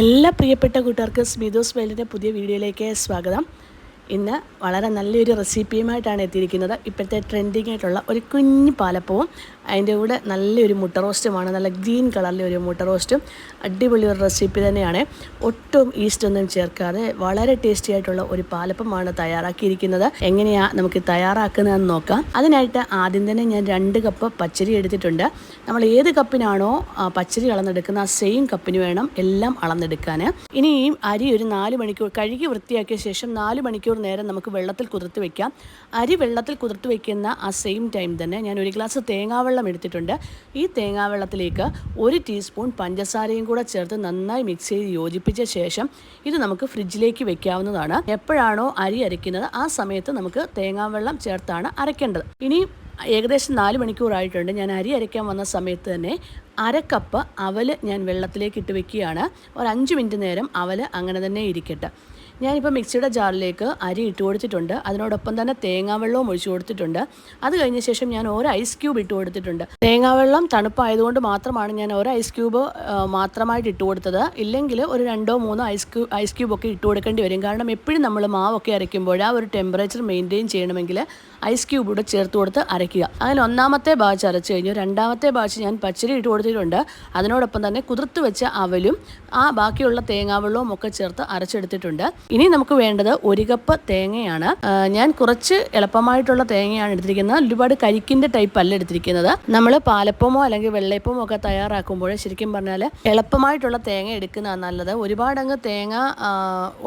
എല്ലാ പ്രിയപ്പെട്ട കൂട്ടുകാർക്ക് സ്മിതോസ് വേലിന്റെ പുതിയ വീഡിയോയിലേക്ക് സ്വാഗതം. ഇന്ന് വളരെ നല്ലൊരു റെസിപ്പിയുമായിട്ടാണ് എത്തിയിരിക്കുന്നത്. ഇപ്പോഴത്തെ ട്രെൻഡിങ് ആയിട്ടുള്ള ഒരു കുഞ്ഞ് പാലപ്പവും അതിന്റെ കൂടെ നല്ലൊരു മുട്ട റോസ്റ്റുമാണ്. നല്ല ഗ്രീൻ കളറിലെ ഒരു മുട്ട റോസ്റ്റും അടിപൊളി ഒരു റെസിപ്പി തന്നെയാണ്. ഒട്ടും ഈസ്റ്റ് ഒന്നും ചേർക്കാതെ വളരെ ടേസ്റ്റി ആയിട്ടുള്ള ഒരു പാലപ്പമാണ് തയ്യാറാക്കിയിരിക്കുന്നത്. എങ്ങനെയാണ് നമുക്ക് തയ്യാറാക്കുന്നതെന്ന് നോക്കാം. അതിനായിട്ട് ആദ്യം തന്നെ ഞാൻ രണ്ട് കപ്പ് പച്ചരി എടുത്തിട്ടുണ്ട്. നമ്മൾ ഏത് കപ്പിനാണോ പച്ചരി അളന്നെടുക്കുന്ന ആ സെയിം കപ്പിന് വേണം എല്ലാം അളന്നെടുക്കാൻ. ഇനി ഈ അരി ഒരു നാല് മണിക്കൂർ കഴുകി വൃത്തിയാക്കിയ ശേഷം നാല് മണിക്കൂർ നേരം നമുക്ക് വെള്ളത്തിൽ കുതിർത്ത് വെക്കാം. അരി വെള്ളത്തിൽ കുതിർത്ത് വെക്കുന്ന ആ സെയിം ടൈം തന്നെ ഞാൻ ഒരു ഗ്ലാസ് തേങ്ങാവെള്ളം എടുത്തിട്ടുണ്ട്. ഈ തേങ്ങാവെള്ളത്തിലേക്ക് ഒരു ടീസ്പൂൺ പഞ്ചസാരയും കൂടെ ചേർത്ത് നന്നായി മിക്സ് ചെയ്ത് യോജിപ്പിച്ച ശേഷം ഇത് നമുക്ക് ഫ്രിഡ്ജിലേക്ക് വെക്കാവുന്നതാണ്. എപ്പോഴാണോ അരി അരയ്ക്കുന്നത് ആ സമയത്ത് നമുക്ക് തേങ്ങാവെള്ളം ചേർത്താണ് അരയ്ക്കേണ്ടത്. ഇനി ഏകദേശം നാല് മണിക്കൂറായിട്ടുണ്ട് ഞാൻ അരി അരയ്ക്കാൻ വന്ന സമയത്ത് തന്നെ അര കപ്പ് അവൽ ഞാൻ വെള്ളത്തിലേക്ക് ഇട്ട് വെക്കുകയാണ്. ഒരു അഞ്ച് മിനിറ്റ് നേരം അവൽ അങ്ങനെ തന്നെ ഇരിക്കട്ടെ. ഞാനിപ്പോൾ മിക്സിയുടെ ജാറിലേക്ക് അരി ഇട്ട് കൊടുത്തിട്ടുണ്ട്. അതിനോടൊപ്പം തന്നെ തേങ്ങാവെള്ളവും ഒഴിച്ചു കൊടുത്തിട്ടുണ്ട്. അത് കഴിഞ്ഞ ശേഷം ഞാൻ ഒരു ഐസ് ക്യൂബ് ഇട്ട് കൊടുത്തിട്ടുണ്ട്. തേങ്ങാവെള്ളം തണുപ്പായതുകൊണ്ട് മാത്രമാണ് ഞാൻ ഒരു ഐസ് ക്യൂബ് മാത്രമായിട്ട് ഇട്ട് കൊടുത്തത്. ഇല്ലെങ്കിൽ ഒരു രണ്ടോ മൂന്നോ ഐസ് ക്യൂ ഐസ് ക്യൂബൊക്കെ ഇട്ട് കൊടുക്കേണ്ടി വരും. കാരണം എപ്പോഴും നമ്മൾ മാവൊക്കെ അരയ്ക്കുമ്പോൾ ആ ഒരു ടെമ്പറേച്ചർ മെയിന്റെയിൻ ചെയ്യണമെങ്കിൽ ഐസ് ക്യൂബ് കൂടെ ചേർത്ത് കൊടുത്ത് അരയ്ക്കുക. അങ്ങനെ ഒന്നാമത്തെ ബാച്ച് അരച്ച് കഴിഞ്ഞു. രണ്ടാമത്തെ ബാച്ച് ഞാൻ പച്ചരി ഇട്ട് കൊടുത്തിട്ടുണ്ട്. അതിനോടൊപ്പം തന്നെ കുതിർത്ത് വെച്ച അവലും ആ ബാക്കിയുള്ള തേങ്ങാവെള്ളവും ഒക്കെ ചേർത്ത് അരച്ചെടുത്തിട്ടുണ്ട്. ഇനി നമുക്ക് വേണ്ടത് ഒരു കപ്പ് തേങ്ങയാണ്. ഞാൻ കുറച്ച് എളുപ്പമായിട്ടുള്ള തേങ്ങയാണ് എടുത്തിരിക്കുന്നത്. ഒരുപാട് കരിക്കിന്റെ ടൈപ്പ് അല്ല എടുത്തിരിക്കുന്നത്. നമ്മൾ പാലപ്പമോ അല്ലെങ്കിൽ വെള്ളയപ്പമോ ഒക്കെ തയ്യാറാക്കുമ്പോൾ ശരിക്കും പറഞ്ഞാൽ എളുപ്പമായിട്ടുള്ള തേങ്ങ എടുക്കുന്നതാണ് നല്ലത്. ഒരുപാട് അങ്ങ് തേങ്ങ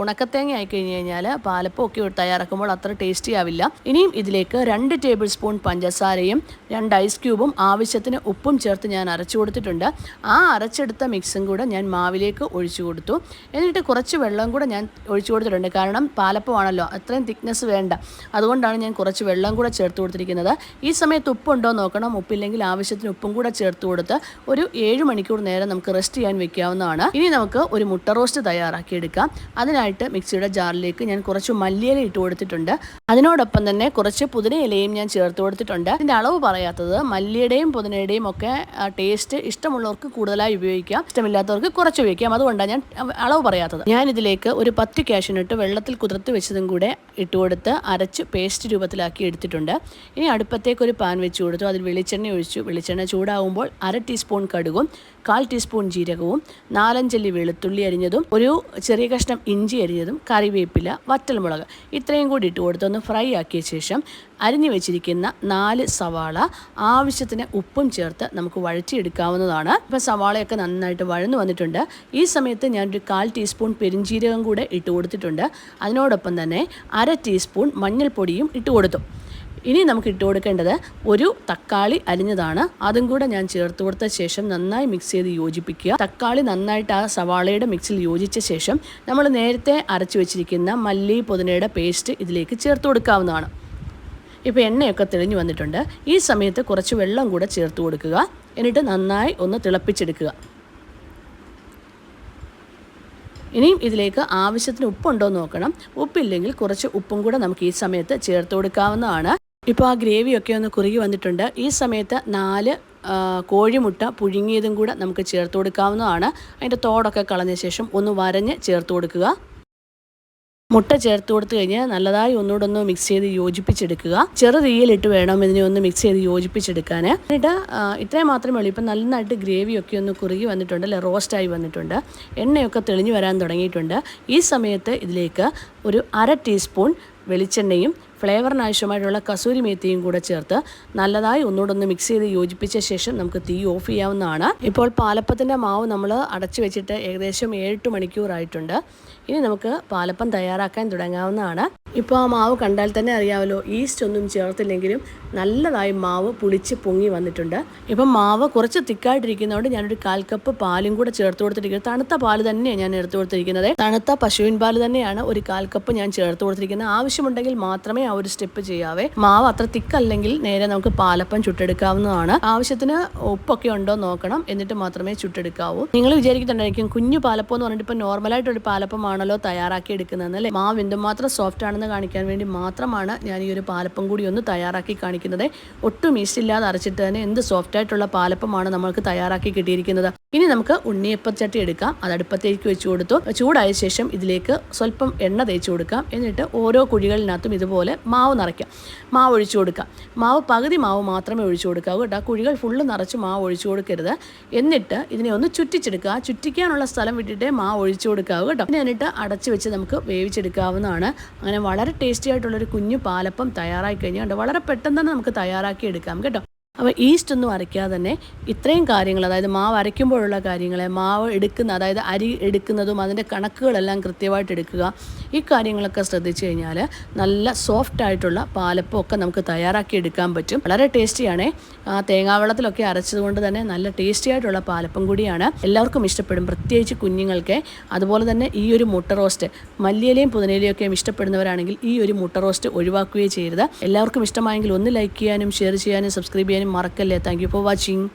ഉണക്കത്തേങ്ങ ആയി കഴിഞ്ഞ് കഴിഞ്ഞാൽ പാലപ്പം ഒക്കെ തയ്യാറാക്കുമ്പോൾ അത്ര ടേസ്റ്റി ആവില്ല. ഇനിയും ഇതിലേക്ക് രണ്ട് ടേബിൾ സ്പൂൺ പഞ്ചസാരയും രണ്ട് ഐസ് ക്യൂബും ആവശ്യത്തിന് ഉപ്പും ചേർത്ത് ഞാൻ അരച്ചു കൊടുത്തിട്ടുണ്ട്. ആ അരച്ചെടുത്ത മിക്സും കൂടെ ഞാൻ മാവിലേക്ക് ഒഴിച്ചു കൊടുത്തു. എന്നിട്ട് കുറച്ച് വെള്ളം കൂടെ ഞാൻ ഒഴിച്ചു കൊടുത്തിട്ടുണ്ട്. കാരണം പാലപ്പമാണല്ലോ അത്രയും തിക്നെസ് വേണ്ട. അതുകൊണ്ടാണ് ഞാൻ കുറച്ച് വെള്ളം കൂടെ ചേർത്ത് കൊടുത്തിരിക്കുന്നത്. ഈ സമയത്ത് ഉപ്പുണ്ടോ നോക്കണം. ഉപ്പില്ലെങ്കിൽ ആവശ്യത്തിന് ഉപ്പും കൂടെ ചേർത്ത് കൊടുത്ത് ഒരു ഏഴ് മണിക്കൂർ നേരം നമുക്ക് റെസ്റ്റ് ചെയ്യാൻ വെക്കാവുന്നതാണ്. ഇനി നമുക്ക് ഒരു മുട്ട റോസ്റ്റ് തയ്യാറാക്കിയെടുക്കാം. അതിനായിട്ട് മിക്സിയുടെ ജാറിലേക്ക് ഞാൻ കുറച്ച് മല്ലിയില ഇട്ട് കൊടുത്തിട്ടുണ്ട്. അതിനോടൊപ്പം തന്നെ കുറച്ച് പുതിനയിലയും ഞാൻ ചേർത്ത് കൊടുത്തിട്ടുണ്ട്. ഇതിന്റെ അളവ് പറയാത്തത് മല്ലിയുടെയും പുതിനയുടെയും ഒക്കെ ടേസ്റ്റ് ഇഷ്ടമുള്ളവർക്ക് കൂടുതലായി ഉപയോഗിക്കാം. ഇഷ്ടമില്ലാത്തവർക്ക് കുറച്ച് ഉപയോഗിക്കാം. അതുകൊണ്ടാണ് ഞാൻ അളവ് പറയാത്തത്. ഞാൻ ഇതിലേക്ക് ഒരു പത്ത് കാഷ്യൂനട്ട് വെള്ളത്തിൽ കുതിർത്ത് വെച്ചതും കൂടെ ഇട്ട് കൊടുത്ത് അരച്ച് പേസ്റ്റ് രൂപത്തിലാക്കി എടുത്തിട്ടുണ്ട്. ഇനി അടുപ്പത്തേക്ക് ഒരു പാൻ വെച്ച് കൊടുത്തു. അതിൽ വെളിച്ചെണ്ണ ഒഴിച്ചു. വെളിച്ചെണ്ണ ചൂടാവുമ്പോൾ അര ടീസ്പൂൺ കടുകും കാൽ ടീസ്പൂൺ ജീരകവും നാലഞ്ചല്ലി വെളുത്തുള്ളി അരിഞ്ഞതും ഒരു ചെറിയ കഷ്ണം ഇഞ്ചി അരിഞ്ഞതും കറിവേപ്പില വറ്റൽമുളക് ഇത്രയും കൂടി ഇട്ട് കൊടുത്തൊന്ന് ഫ്രൈ ആക്കിയ ശേഷം അരിഞ്ഞു വെച്ചിരിക്കുന്ന നാല് സവാള ആവശ്യത്തിന് ഉപ്പും ചേർത്ത് നമുക്ക് വഴറ്റിയെടുക്കാവുന്നതാണ്. ഇപ്പോൾ സവാളയൊക്കെ നന്നായിട്ട് വഴന്നു വന്നിട്ടുണ്ട്. ഈ സമയത്ത് ഞാനൊരു കാൽ ടീസ്പൂൺ പെരിഞ്ജീരകം കൂടെ ഇട്ട് കൊടുത്തിട്ടുണ്ട്. അതിനോടൊപ്പം തന്നെ അര ടീസ്പൂൺ മഞ്ഞൾപ്പൊടിയും ഇട്ട് കൊടുത്തു. ഇനി നമുക്ക് ഇട്ട് കൊടുക്കേണ്ടത് ഒരു തക്കാളി അരിഞ്ഞതാണ്. അതും കൂടെ ഞാൻ ചേർത്ത് കൊടുത്ത ശേഷം നന്നായി മിക്സ് ചെയ്ത് യോജിപ്പിക്കുക. തക്കാളി നന്നായിട്ട് ആ സവാളയുടെ മിക്സിൽ യോജിച്ച ശേഷം നമ്മൾ നേരത്തെ അരച്ചു വെച്ചിരിക്കുന്ന മല്ലി പുതിനയുടെ പേസ്റ്റ് ഇതിലേക്ക് ചേർത്ത് കൊടുക്കാവുന്നതാണ്. ഇപ്പോൾ എണ്ണയൊക്കെ തെളിഞ്ഞു വന്നിട്ടുണ്ട്. ഈ സമയത്ത് കുറച്ച് വെള്ളം കൂടെ ചേർത്ത് കൊടുക്കുക. എന്നിട്ട് നന്നായി ഒന്ന് തിളപ്പിച്ചെടുക്കുക. ഇനിയും ഇതിലേക്ക് ആവശ്യത്തിന് ഉപ്പുണ്ടോ നോക്കണം. ഉപ്പില്ലെങ്കിൽ കുറച്ച് ഉപ്പും കൂടെ നമുക്ക് ഈ സമയത്ത് ചേർത്ത് കൊടുക്കാവുന്നതാണ്. ഇപ്പോൾ ആ ഗ്രേവിയൊക്കെ ഒന്ന് കുറുകി വന്നിട്ടുണ്ട്. ഈ സമയത്ത് നാല് കോഴിമുട്ട പുഴുങ്ങിയതും കൂടെ നമുക്ക് ചേർത്ത് കൊടുക്കാവുന്നതാണ്. അതിന്റെ തോടൊക്കെ കളഞ്ഞ ശേഷം ഒന്ന് വരഞ്ഞ് ചേർത്ത് കൊടുക്കുക. മുട്ട ചേർത്ത് കൊടുത്തു കഴിഞ്ഞാൽ നല്ലതായി ഒന്നുകൂടെ ഒന്ന് മിക്സ് ചെയ്ത് യോജിപ്പിച്ചെടുക്കുക. ചെറു തീയിലിട്ട് വേണം ഇതിനെ ഒന്ന് മിക്സ് ചെയ്ത് യോജിപ്പിച്ചെടുക്കാൻ. എന്നിട്ട് ഇത്രയും മാത്രമേ ഉള്ളൂ. ഇപ്പം നന്നായിട്ട് ഗ്രേവിയൊക്കെ ഒന്ന് കുറുകി വന്നിട്ടുണ്ട് അല്ലെ? റോസ്റ്റായി വന്നിട്ടുണ്ട്. എണ്ണയൊക്കെ തെളിഞ്ഞു വരാൻ തുടങ്ങിയിട്ടുണ്ട്. ഈ സമയത്ത് ഇതിലേക്ക് ഒരു അര ടീസ്പൂൺ വെളിച്ചെണ്ണയും ഫ്ലേവറിന് ആവശ്യമായിട്ടുള്ള കസൂരി മേത്തിയും കൂടെ ചേർത്ത് നല്ലതായി ഒന്നുകൂടെ ഒന്ന് മിക്സ് ചെയ്ത് യോജിപ്പിച്ച ശേഷം നമുക്ക് തീ ഓഫ് ചെയ്യാവുന്നതാണ്. ഇപ്പോൾ പാലപ്പത്തിന്റെ മാവ് നമ്മൾ അടച്ചു വെച്ചിട്ട് ഏകദേശം ഏഴെട്ട് മണിക്കൂറായിട്ടുണ്ട്. ഇനി നമുക്ക് പാലപ്പം തയ്യാറാക്കാൻ തുടങ്ങാവുന്നതാണ്. ഇപ്പോൾ ആ മാവ് കണ്ടാൽ തന്നെ അറിയാമല്ലോ ഈസ്റ്റ് ഒന്നും ചേർത്തില്ലെങ്കിലും നല്ലതായി മാവ് പുളിച്ച് പൊങ്ങി വന്നിട്ടുണ്ട്. ഇപ്പം മാവ് കുറച്ച് തിക്കായിട്ടിരിക്കുന്നതുകൊണ്ട് ഞാനൊരു കാൽ കപ്പ് പാലും കൂടെ ചേർത്ത് കൊടുത്തിരിക്കുന്നത് തണുത്ത പാൽ തന്നെയാണ് ഞാൻ എടുത്തു കൊടുത്തിരിക്കുന്നത്. തണുത്ത പശുവിൻ പാൽ തന്നെയാണ് ഒരു കാൽ കപ്പ് ഞാൻ ചേർത്ത് കൊടുത്തിരിക്കുന്നത്. ആവശ്യമുണ്ടെങ്കിൽ മാത്രമേ ആ ഒരു സ്റ്റെപ്പ് ചെയ്യാവേ. മാവ് അത്ര തിക്കല്ലെങ്കിൽ നേരെ നമുക്ക് പാലപ്പം ചുട്ടെടുക്കാവുന്നതാണ്. ആവശ്യത്തിന് ഉപ്പൊക്കെ ഉണ്ടോ നോക്കണം. എന്നിട്ട് മാത്രമേ ചുട്ടെടുക്കാവൂ. നിങ്ങൾ വിചാരിക്കുന്നുണ്ടായിരിക്കും കുഞ്ഞു പാലപ്പം എന്ന് പറഞ്ഞിട്ട് ഇപ്പം നോർമലായിട്ടൊരു പാലപ്പമാണല്ലോ തയ്യാറാക്കി എടുക്കുന്നത് അല്ലേ? മാവ് എന്തുമാത്രം സോഫ്റ്റ് ആണെന്ന് കാണിക്കാൻ വേണ്ടി മാത്രമാണ് ഞാൻ ഈ ഒരു പാലപ്പം കൂടി ഒന്ന് തയ്യാറാക്കി കാണിക്കുന്നത്. ഒട്ടും ഈസ്റ്റില്ലാതെ അരച്ചിട്ട് തന്നെ എന്ത് സോഫ്റ്റായിട്ടുള്ള പാലപ്പമാണ് നമ്മൾക്ക് തയ്യാറാക്കി കിട്ടിയിരിക്കുന്നത്. ഇനി നമുക്ക് ഉണ്ണിയപ്പച്ചട്ടി എടുക്കാം. അത് അടുപ്പത്തേക്ക് വെച്ച് കൊടുത്തു. ചൂടായ ശേഷം ഇതിലേക്ക് സ്വല്പം എണ്ണ തേച്ച് കൊടുക്കാം. എന്നിട്ട് ഓരോ കുഴികളിനകത്തും ഇതുപോലെ മാവ് നിറയ്ക്കാം. മാവ് ഒഴിച്ചു കൊടുക്കാം. മാവ് പകുതി മാവ് മാത്രമേ ഒഴിച്ചു കൊടുക്കാവൂ കേട്ടോ. കുഴികൾ ഫുള്ള് നിറച്ച് മാവ് ഒഴിച്ചു കൊടുക്കരുത്. എന്നിട്ട് ഇതിനെ ഒന്ന് ചുറ്റിച്ചെടുക്കുക. ചുറ്റിക്കാനുള്ള സ്ഥലം വിട്ടിട്ടേ മാവ് ഒഴിച്ചു കൊടുക്കാവൂ കേട്ടോ. പിന്നെ എന്നിട്ട് അടച്ചു വെച്ച് നമുക്ക് വേവിച്ചെടുക്കാവുന്നതാണ്. അങ്ങനെ വളരെ ടേസ്റ്റി ആയിട്ടുള്ളൊരു കുഞ്ഞു പാലപ്പം തയ്യാറായി കഴിഞ്ഞാൽ വളരെ പെട്ടെന്ന് തന്നെ നമുക്ക് തയ്യാറാക്കി എടുക്കാം കേട്ടോ. അപ്പോൾ ഈസ്റ്റ് ഒന്നും അരയ്ക്കാതെ തന്നെ ഇത്രയും കാര്യങ്ങൾ അതായത് മാവ് അരയ്ക്കുമ്പോഴുള്ള കാര്യങ്ങൾ മാവ് എടുക്കുന്ന അതായത് അരി എടുക്കുന്നതും അതിന്റെ കണക്കുകളെല്ലാം കൃത്യമായിട്ട് എടുക്കുക ഈ കാര്യങ്ങളൊക്കെ ശ്രദ്ധിച്ചു കഴിഞ്ഞാൽ നല്ല സോഫ്റ്റ് ആയിട്ടുള്ള പാലപ്പം ഒക്കെ നമുക്ക് തയ്യാറാക്കി എടുക്കാൻ പറ്റും. വളരെ ടേസ്റ്റിയാണേ. ആ തേങ്ങാവെള്ളത്തിലൊക്കെ അരച്ചതുകൊണ്ട് തന്നെ നല്ല ടേസ്റ്റി ആയിട്ടുള്ള പാലപ്പം കൂടിയാണ്. എല്ലാവർക്കും ഇഷ്ടപ്പെടും. പ്രത്യേകിച്ച് കുഞ്ഞുങ്ങൾക്ക്. അതുപോലെ തന്നെ ഈ ഒരു മുട്ട റോസ്റ്റ് മല്ലിയിലയും പുതിനയിലയും ഒക്കെ ഇഷ്ടപ്പെടുന്നവരാണെങ്കിൽ ഈ ഒരു മുട്ട റോസ്റ്റ് ഒഴിവാക്കുകയും ചെയ്യരുത്. എല്ലാവർക്കും ഇഷ്ടമായെങ്കിൽ ഒന്ന് ലൈക്ക് ചെയ്യാനും ഷെയർ ചെയ്യാനും സബ്സ്ക്രൈബ് ചെയ്യാനും मरकल थैंक यू फॉर वाचिंग